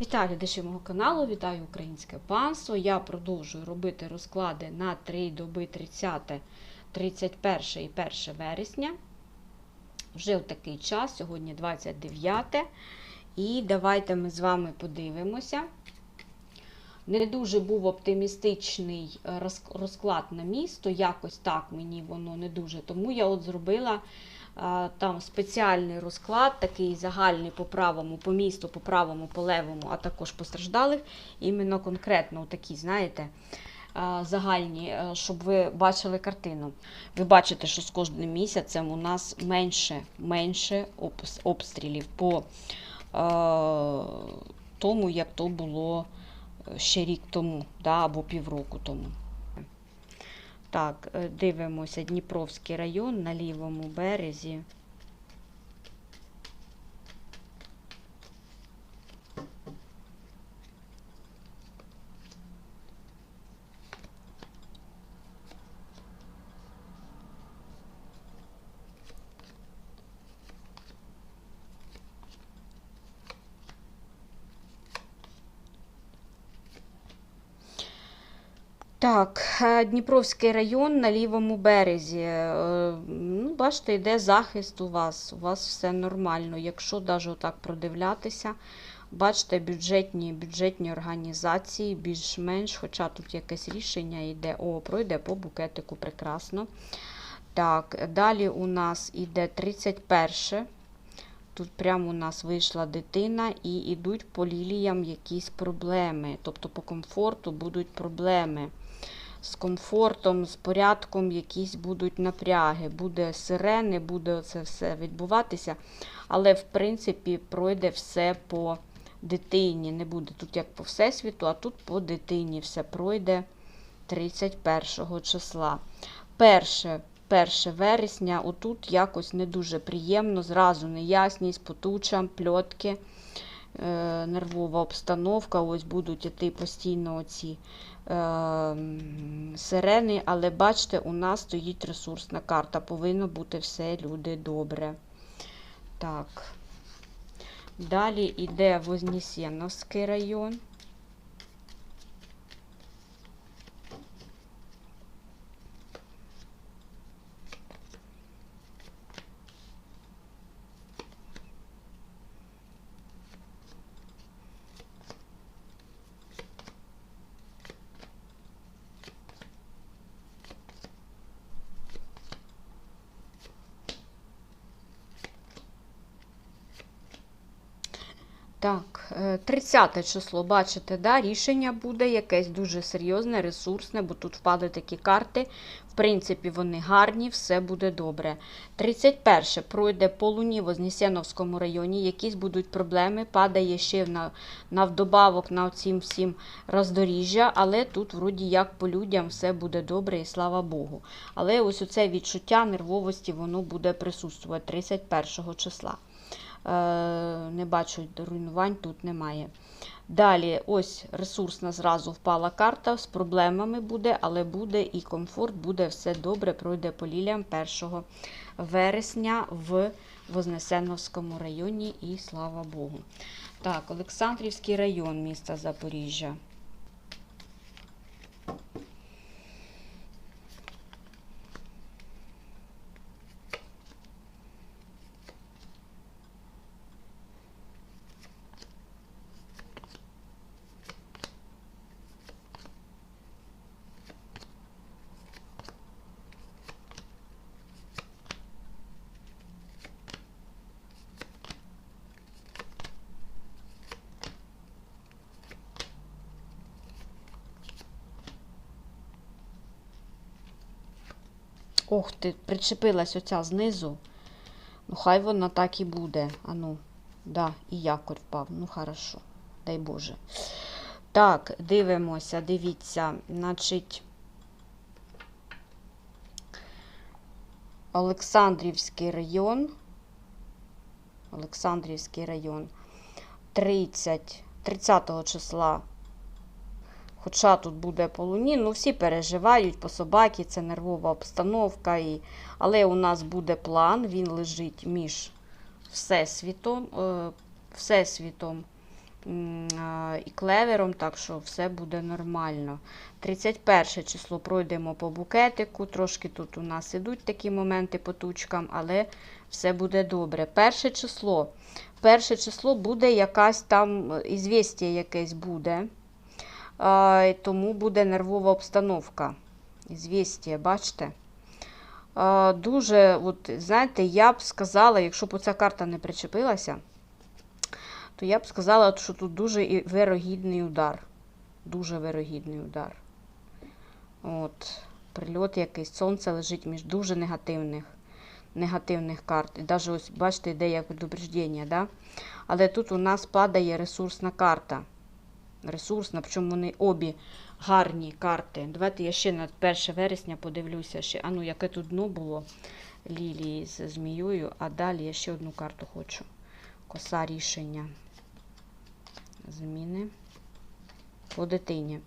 Вітаю глядачі мого каналу, вітаю українське панство. Я продовжую робити розклади на 3 доби 30, 31 і 1 вересня. Вже в такий час, сьогодні 29. І давайте ми з вами подивимося. Не дуже був оптимістичний е, розклад на місто, якось так мені воно не дуже. Тому я от зробила там спеціальний розклад, такий загальний по правому, по місту, по правому, по левому, а також постраждалих. Іменно конкретно такі, знаєте, загальні, е, щоб ви бачили картину. Ви бачите, що з кожним місяцем у нас менше, менше обс- обстрілів по е, тому, як то було е, ще рік тому, да, або півроку тому. Так, е, дивимося Дніпровський район на лівому березі. Так, е, Дніпровський район на лівому березі. Е, Ну, бачите, йде захист у вас. У вас все нормально. Якщо навіть так продивлятися, бачите, бюджетні, бюджетні організації більш-менш, хоча тут якесь рішення йде. О, пройде по букетику прекрасно. Так, далі у нас іде 31. Тут прямо у нас вийшла дитина і йдуть по ліліям якісь проблеми. Тобто по комфорту будуть проблеми. З комфортом, з порядком якісь будуть напряги, буде сирени, буде це все відбуватися. Але, в принципі, пройде все по дитині. Не буде тут як по всесвіту, а тут по дитині все пройде 31 числа. Перше, 1 вересня, отут якось не дуже приємно, зразу неясність, потуча, пльотки, е, нервова обстановка. Ось будуть іти постійно оці е, сирени, але бачите, у нас стоїть ресурсна карта. Повинно бути все, люди, добре. Так. Далі йде Вознесеновський район. Так, е, 30 число, бачите, да, рішення буде якесь дуже серйозне, ресурсне, бо тут впали такі карти. В принципі, вони гарні, все буде добре. 31 пройде по Луні в Вознесеновському районі, якісь будуть проблеми, падає ще на, на вдобавок на цим всім роздоріжжя, але тут, вроді, як по людям, все буде добре і слава Богу. Але ось оце відчуття нервовості, воно буде присутствувати 31 числа. Е, не бачу руйнувань, тут немає. Далі, ось ресурсна зразу впала карта, з проблемами буде, але буде і комфорт, буде все добре, пройде по ліліям 1 вересня в Вознесеновському районі і слава Богу. Так, Олександрівський район міста Запоріжжя. Ох ти, причепилась оця знизу. Ну, хай вона так і буде. Ану, да, і якорь впав. Ну, хорошо, дай Боже. Так, дивимося, дивіться, значить. Олександрівський район. Олександрівський район. 30, 30 числа. Хоча тут буде по луні, ну всі переживають по собаки, це нервова обстановка. І... Але у нас буде план, він лежить між Всесвітом, е, Всесвітом і клевером, так що все буде нормально. 31 число пройдемо по букетику. Трошки тут у нас ідуть такі моменти по тучкам, але все буде добре. Перше число. Перше число буде якась там е, ізвістя якесь буде. Тому буде нервова обстановка. Ізвістя, бачите? Дуже, от, знаєте, я б сказала, якщо б ця карта не причепилася, то я б сказала, що тут дуже вирогідний удар. Дуже вирогідний удар. От, прильот якийсь, сонце лежить між дуже негативних, негативних карт. І навіть ось, бачите, йде предупреждення, да? Але тут у нас падає ресурсна карта. Ресурсна, причому вони обі гарні карти. Давайте я ще на 1 вересня подивлюся, ще, а ну, яке тут дно було лілії з змією, а далі я ще одну карту хочу. Коса рішення. Зміни по дитині.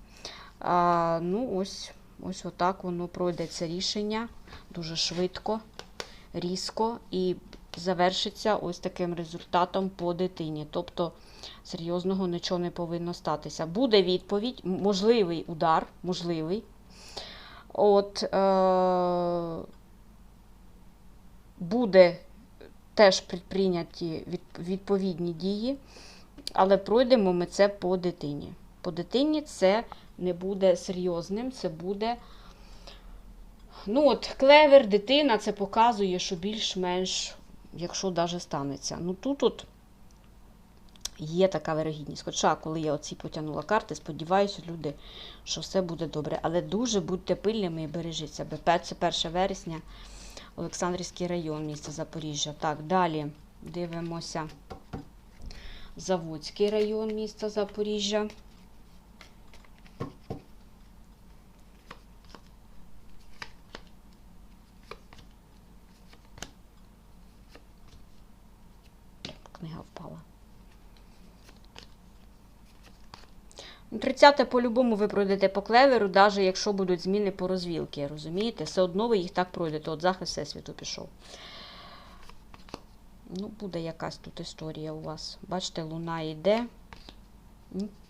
А, ну, ось, ось отак воно пройде це рішення дуже швидко, різко і завершиться ось таким результатом по дитині. Тобто серйозного нічого не повинно статися. Буде відповідь, можливий удар, можливий. От, е- буде теж предприйняті від- відповідні дії, але пройдемо ми це по дитині. По дитині це не буде серйозним, це буде. Ну, от, клевер, дитина, це показує, що більш-менш, якщо даже станеться. Ну, тут от є така вирогідність. Хоча, коли я оці потягнула карти, сподіваюся, люди, що все буде добре. Але дуже будьте пильними і бережіть себе. Це 1 вересня, Олександрівський район, місто Запоріжжя. Так, далі дивимося. Заводський район міста Запоріжжя. 30-те по-любому ви пройдете по клеверу, навіть якщо будуть зміни по розвілки. Розумієте? Все одно ви їх так пройдете. От захист всесвіту пішов. Ну, буде якась тут історія у вас. Бачите, луна йде.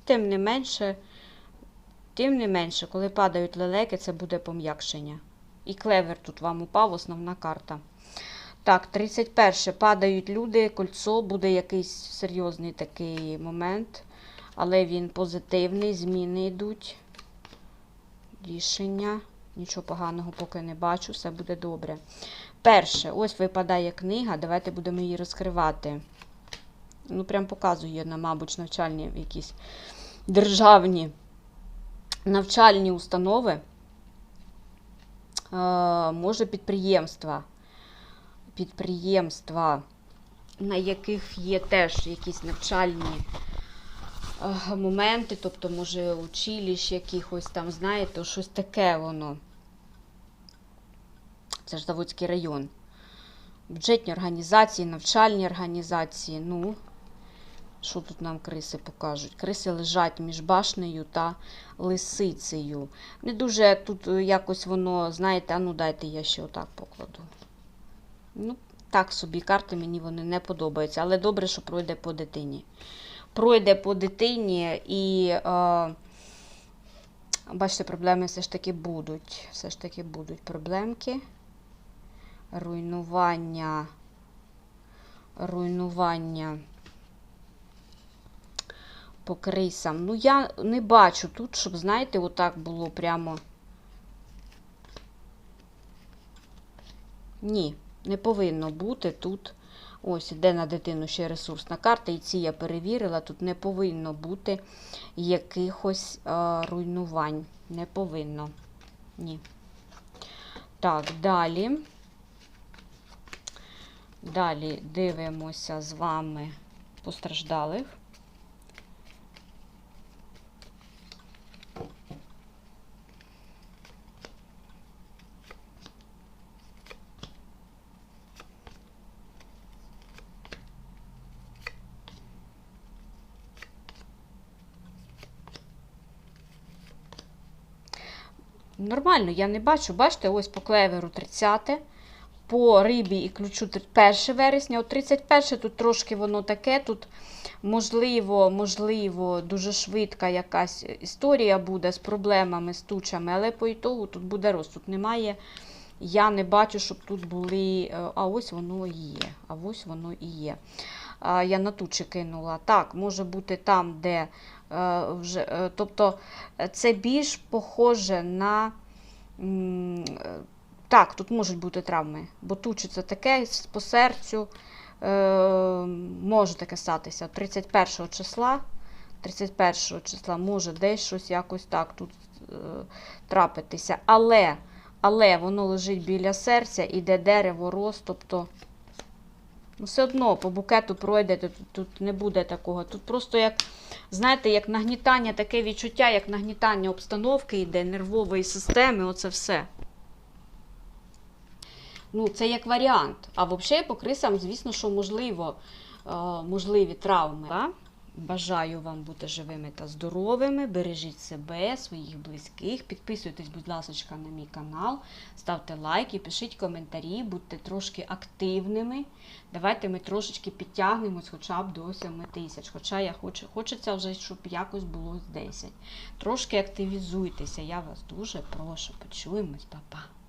Тим не менше, тим не менше, коли падають лелеки, це буде пом'якшення. І клевер тут вам упав, основна карта. Так, 31 падають люди, кольцо, буде якийсь серйозний такий момент. Але він позитивний, зміни йдуть. Рішення. Нічого поганого поки не бачу, все буде добре. Перше, ось випадає книга, давайте будемо її розкривати. Ну, прям показує на, мабуть, навчальні якісь державні навчальні установи. Е, може, підприємства. Підприємства, на яких є теж якісь навчальні моменти, тобто, може, училищ якихось там, знаєте, щось таке воно. Це ж Заводський район. Бюджетні організації, навчальні організації. Ну, що тут нам криси покажуть? Криси лежать між башнею та лисицею. Не дуже тут е, якось воно, знаєте, а ну дайте я ще отак покладу. Ну, так собі, карти мені вони не подобаються, але добре, що пройде по дитині. Пройде по дитині і. Е, Бачите, проблеми все ж таки будуть. Все ж таки будуть проблемки. Руйнування. Руйнування по крисам. Ну, я не бачу тут, щоб, знаєте, отак було прямо. Ні, не повинно бути тут. Ось, іде на дитину ще ресурсна карта, і ці я перевірила. Тут не повинно бути якихось е, руйнувань. Не повинно. Ні. Так, далі. Далі дивимося з вами постраждалих. Нормально, я не бачу. Бачите, ось по клеверу 30, по рибі і ключу 1 вересня. От 31 тут трошки воно таке. Тут можливо, можливо, дуже швидка якась історія буде з проблемами, з тучами, але по ітогу тут буде рост. Тут немає. Я не бачу, щоб тут були. е, А ось воно і є. А ось воно і є. Я на тучі кинула. Так, може бути там, де вже. е, Тобто е, це більш похоже на. е, Так, тут можуть бути травми, бо тучі це таке по серцю. Е, може таке статися. 31 числа. 31 числа може десь щось якось так тут е, трапитися. Але, але воно лежить біля серця, іде дерево, рост, тобто ну, все одно по букету пройдете, тут не буде такого. Тут просто як, знаєте, як нагнітання, таке відчуття, як нагнітання обстановки йде, нервової системи, оце все. Ну, це як варіант. А взагалі по крисам, звісно, що можливо, е, можливі травми. Да? Бажаю вам бути живими та здоровими. Бережіть себе, своїх близьких. Підписуйтесь, будь ласка, на мій канал, ставте лайки, пишіть коментарі, будьте трошки активними. Давайте ми трошечки підтягнемось хоча б до 7 тисяч. Хоча я хочу, хочеться вже, щоб якось було з 10. Трошки активізуйтеся. Я вас дуже прошу. Почуємось, па-па.